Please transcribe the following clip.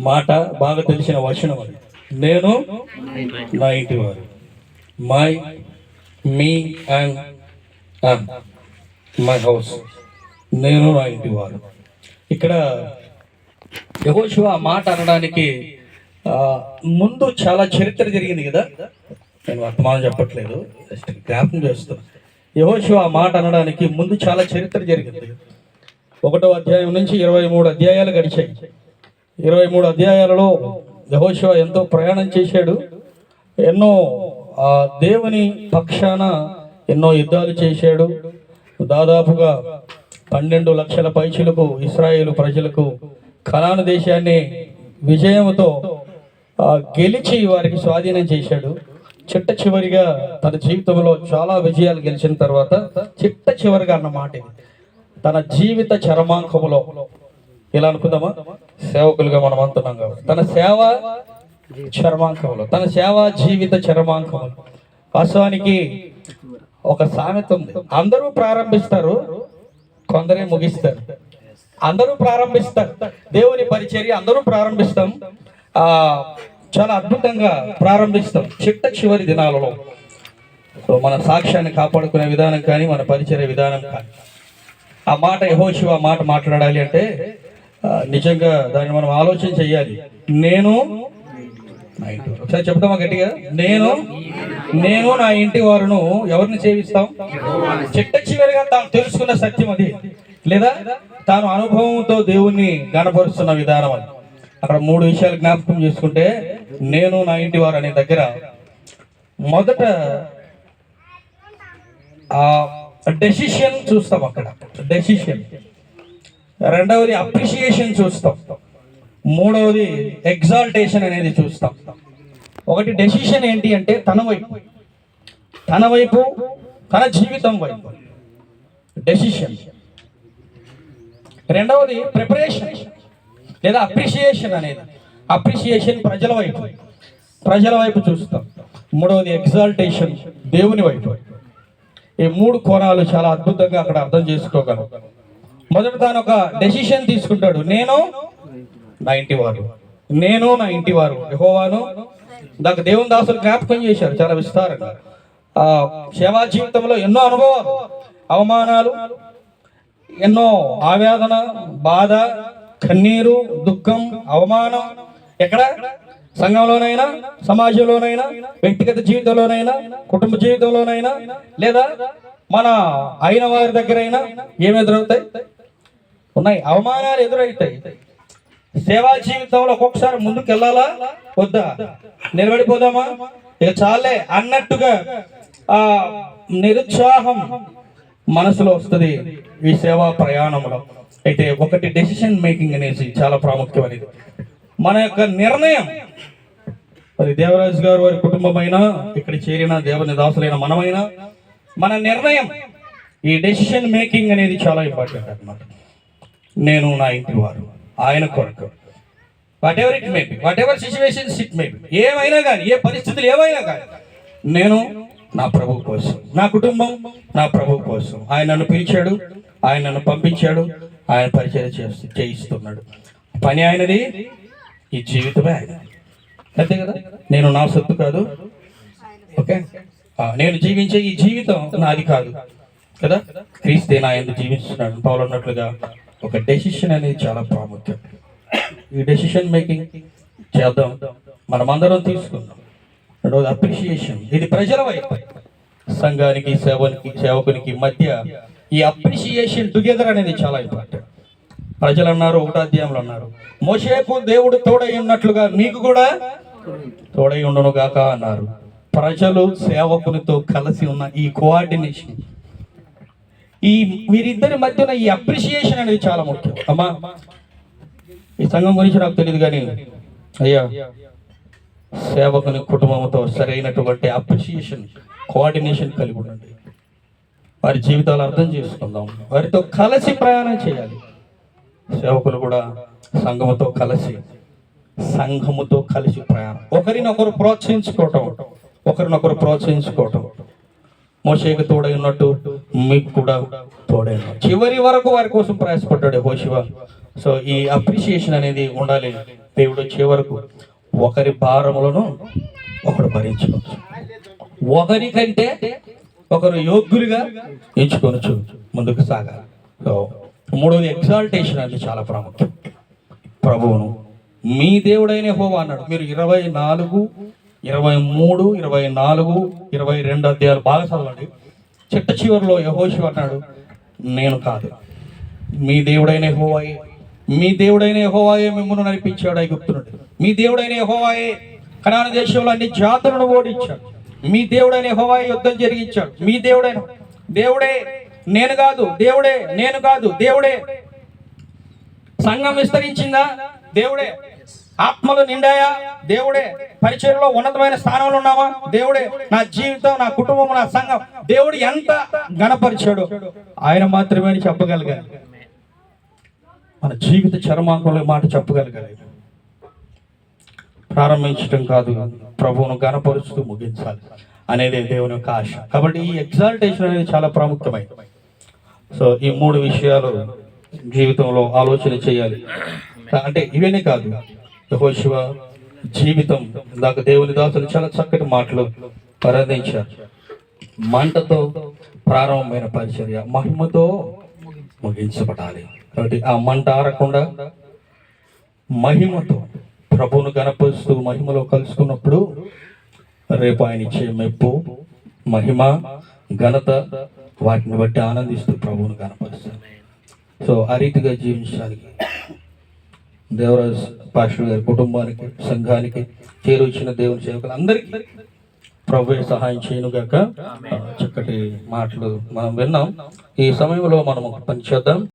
మాట బాగా తెలిసిన వచనం అది. నేను నా ఇంటి వారు. My me and my house నేను నా ఇంటి వారు. ఇక్కడ యహోశివ ఆ మాట అనడానికి ముందు చాలా చరిత్ర జరిగింది కదా? నేను వర్తమానం చెప్పట్లేదు. జస్ట్ జ్ఞాపకం చేస్తాను యహోశివ ఆ మాట అనడానికి ముందు చాలా చరిత్ర జరిగింది. ఒకటో అధ్యాయం నుంచి ఇరవై మూడు అధ్యాయాలు గడిచాయి. ఇరవై మూడు అధ్యాయాలలో యహోశివ ఎంతో ప్రయాణం చేశాడు. ఎన్నో ఆ దేవుని పక్షాన ఎన్నో యుద్ధాలు చేశాడు. దాదాపుగా పన్నెండు లక్షల పైచులకు ఇస్రాయేల్ ప్రజలకు కనాను దేశాన్ని విజయంతో గెలిచి వారికి స్వాధీనం చేశాడు. చిట్ట చివరిగా తన జీవితంలో చాలా విజయాలు గెలిచిన తర్వాత చిట్ట చివరిగా అన్నమాట తన జీవిత చరమాంకములో ఇలా అనుకుందామా? సేవకులుగా మనం అంటున్నాం కాబట్టి. తన సేవ చరమాంకంలో తన సేవ జీవిత చరమాంకంలో వాస్తవానికి ఒక సామెత ఉంది. అందరూ ప్రారంభిస్తారు కొందరే ముగిస్తారు. అందరూ ప్రారంభిస్తారు. దేవుని పరిచర్య అందరూ ప్రారంభిస్తాం. ఆ చాలా అద్భుతంగా ప్రారంభిస్తాం. చిట్ట చివరి దినాలలో. సో మన సాక్ష్యాన్ని కాపాడుకునే విధానం కానీ మన పరిచర్య విధానం కానీ. ఆ మాట యహోశివ మాట మాట్లాడాలి అంటే నిజంగా దాన్ని మనం ఆలోచన చెయ్యాలి నేను ఒకసారి చెప్తామా గట్టిగా? నేను నేను నా ఇంటి వారును ఎవరిని సేవిస్తాం? చిట్ట చివరిగా తాను తెలుసుకున్న సత్యం అది. లేదా తాను అనుభవంతో దేవుణ్ణి గణపరుస్తున్న విధానం అది. అక్కడ మూడు విషయాలు జ్ఞాపకం చేసుకుంటే నేను నా ఇంటి వారు అనే దగ్గర మొదట ఆ డెసిషన్ చూస్తాం అక్కడ. డెసిషన్ రెండవది అప్రిషియేషన్ చూస్తాం. మూడవది ఎగ్జాల్టేషన్ అనేది చూస్తాం. ఒకటి డెసిషన్ ఏంటి అంటే తన వైపు. తన వైపు తన జీవితం వైపు. డెసిషన్ రెండవది ప్రిపరేషన్ లేదా అప్రిషియేషన్ అనేది. అప్రిషియేషన్ ప్రజల వైపు. ప్రజల వైపు చూస్తాం. మూడవది ఎగ్జాల్టేషన్ దేవుని వైపు. ఈ మూడు కోణాలు చాలా అద్భుతంగా అక్కడ అర్థం చేసుకోగలం. మొదట తాను ఒక డెసిషన్ తీసుకుంటాడు. నేను నా ఇంటి వారు నేను నా ఇంటి వారు యహోవాను నాకు దేవుని దాసులు జ్ఞాపకం చేశారు. చాలా విస్తారంగా. ఆ సేవా జీవితంలో ఎన్నో అనుభవాలు అవమానాలు ఎన్నో ఆవేదన బాధ కన్నీరు దుఃఖం అవమానం. ఎక్కడ? సంఘంలోనైనా సమాజంలోనైనా వ్యక్తిగత జీవితంలోనైనా కుటుంబ జీవితంలోనైనా లేదా మన అయిన వారి దగ్గరైనా ఏమి ఎదురవుతాయి ఉన్నాయి. అవమానాలు ఎదురవుతాయి సేవా జీవితంలో ఒక్కొక్కసారి ముందుకు వెళ్ళాలా వద్దా? నిలబడిపోదామా? ఇక చాలే అన్నట్టుగా ఆ నిరుత్సాహం మనసులో వస్తుంది ఈ సేవా ప్రయాణంలో. అయితే ఒకటి డెసిషన్ మేకింగ్ అనేసి చాలా ప్రాముఖ్యమైనది మన యొక్క నిర్ణయం. మరి దేవరాజు గారు వారి కుటుంబమైనా ఇక్కడ చేరిన దేవుని దాసులైన మనమైనా మన నిర్ణయం ఈ డెసిషన్ మేకింగ్ అనేది చాలా ఇంపార్టెంట్ అన్నమాట. నేను నా ఇంటి వారు ఆయన కొరకు. Whatever it may be whatever situations it may be ఏమైనా కానీ ఏ పరిస్థితులు ఏమైనా కానీ నేను నా ప్రభు కోసం నా కుటుంబం నా ప్రభు కోసం ఆయన నన్ను పిలిచాడు ఆయన నన్ను పంపించాడు ఆయన పరిచయం చేస్తూ చేయిస్తున్నాడు. పని ఆయనది ఈ జీవితమే ఆయన. అంతే కదా? నేను నా సొత్తు కాదు. ఓకే? నేను జీవించే ఈ జీవితం నాది కాదు. కదా? క్రీస్తే నా ఎందుకు జీవిస్తున్నాడు. పౌలు అన్నట్లుగా ఒక డెసిషన్ అనేది చాలా ప్రాముఖ్యం. ఈ డెసిషన్ మేకింగ్ చేద్దాం. మనమందరం తీసుకుందాం. రెండవది అప్రిషియేషన్ ఇది ప్రజల వైపు. సంఘానికి సేవనికి సేవకునికి మధ్య ఈ అప్రిషియేషన్ టుగెదర్ అనేది చాలా ఇంపార్టెంట్ ప్రజలు అన్నారు ఒకటో అధ్యాయంలో అన్నారు మోషేకు దేవుడు తోడై ఉన్నట్లుగా నీకు కూడా తోడై ఉండను గాక అన్నారు. ప్రజలు సేవకునితో కలిసి ఉన్న ఈ కోఆర్డినేషన్ ఈ వీరిద్దరి మధ్యన ఈ అప్రిషియేషన్ అనేది చాలా ముఖ్యం. అమ్మా ఈ సంఘం గురించి నాకు తెలియదు కానీ అయ్యా సేవకుని కుటుంబంతో సరైనటువంటి అప్రిషియేషన్ కోఆర్డినేషన్ కలిగి ఉండండి. వారి జీవితాలు అర్థం చేసుకుందాం. వారితో కలిసి ప్రయాణం చేయాలి. సేవకులు కూడా సంఘముతో కలిసి సంఘముతో కలిసి ప్రయాణం. ఒకరినొకరు ప్రోత్సహించుకోవటం. ఒకరినొకరు ప్రోత్సహించుకోవటం. మోషేకి తోడై ఉన్నట్టు మీకు కూడా తోడై ఉన్నాడు. చివరి వరకు వారి కోసం ప్రయాసపడ్డాడు హోషివ సో ఈ అప్రిషియేషన్ అనేది ఉండాలి. దేవుడు వచ్చే వరకు ఒకరి భారములను ఒకడు భరించుకోవచ్చు ఒకరికంటే ఒకరు యోగ్యులుగా ఎంచుకొనచ్చు ముందుకు సాగాలి. సో మూడవది ఎగ్జాల్టేషన్ అనేది చాలా ప్రాముఖ్యం. ప్రభువును మీ దేవుడైన హోవా అన్నాడు. మీరు ఇరవై నాలుగు ఇరవై మూడు ఇరవై నాలుగు ఇరవై రెండు అధ్యాయాలు బాగా చదవండి. చిట్ట చివరిలో యహోషు అన్నాడు నేను కాదు. మీ దేవుడైన హోవాయే మీ దేవుడైన హోవాయే మిమ్మల్ని నడిపించాడు ఐగుప్తు మీ దేవుడైన హోవాయే కనాన దేశంలో అన్ని జాతులను ఓడించాడు. మీ దేవుడైన యెహోవాయే యుద్ధం జరిగించాడు. మీ దేవుడైన దేవుడే నేను కాదు. దేవుడే నేను కాదు. దేవుడే. సంఘం విస్తరించిందా? దేవుడే. ఆత్మలు నిండాయా? దేవుడే పరిచయంలో ఉన్నతమైన స్థానంలో ఉన్నావా? దేవుడే నా జీవితం నా కుటుంబం నా సంఘం దేవుడు ఎంత గణపరిచాడు ఆయన మాత్రమే అని చెప్పగలగాలి. మన జీవిత చరమాంకంలో మాట చెప్పగలగాలి. ప్రారంభించడం కాదు ప్రభువును గణపరుస్తూ ముగించాలి అనేది దేవుని యొక్క ఆశ. కాబట్టి ఈ ఎగ్జాల్టేషన్ అనేది చాలా ప్రాముఖ్యమైనది. సో ఈ మూడు విషయాలు జీవితంలో ఆలోచన చేయాలి. అంటే ఇవన్నీ కాదు. యహోశివ జీవితం ఇందాక దేవుని దాసులు చాలా చక్కటి మాటలు ప్రార్థించారు మంటతో ప్రారంభమైన పరిచర్య మహిమతో ముగించబడాలి. కాబట్టి ఆ మంట ఆరకుండా మహిమతో ప్రభువును కనపరుస్తూ మహిమలో కలుసుకున్నప్పుడు రేపు ఆయన ఇచ్చే మెప్పు మహిమ ఘనత వాటిని బట్టి ఆనందిస్తూ ప్రభువును కనపరుస్తాను సో ఆ రీతిగా జీవించడానికి దేవరాజ్ పాస్టర్ గారి కుటుంబానికి సంఘానికి చేరువచ్చిన దేవుని సేవకులు అందరికీ ప్రభు సహాయం చేయనుగాక. ఆ, చక్కటి మాటలు మనం విన్నాం. ఈ సమయంలో మనం ఒక పని చేద్దాం.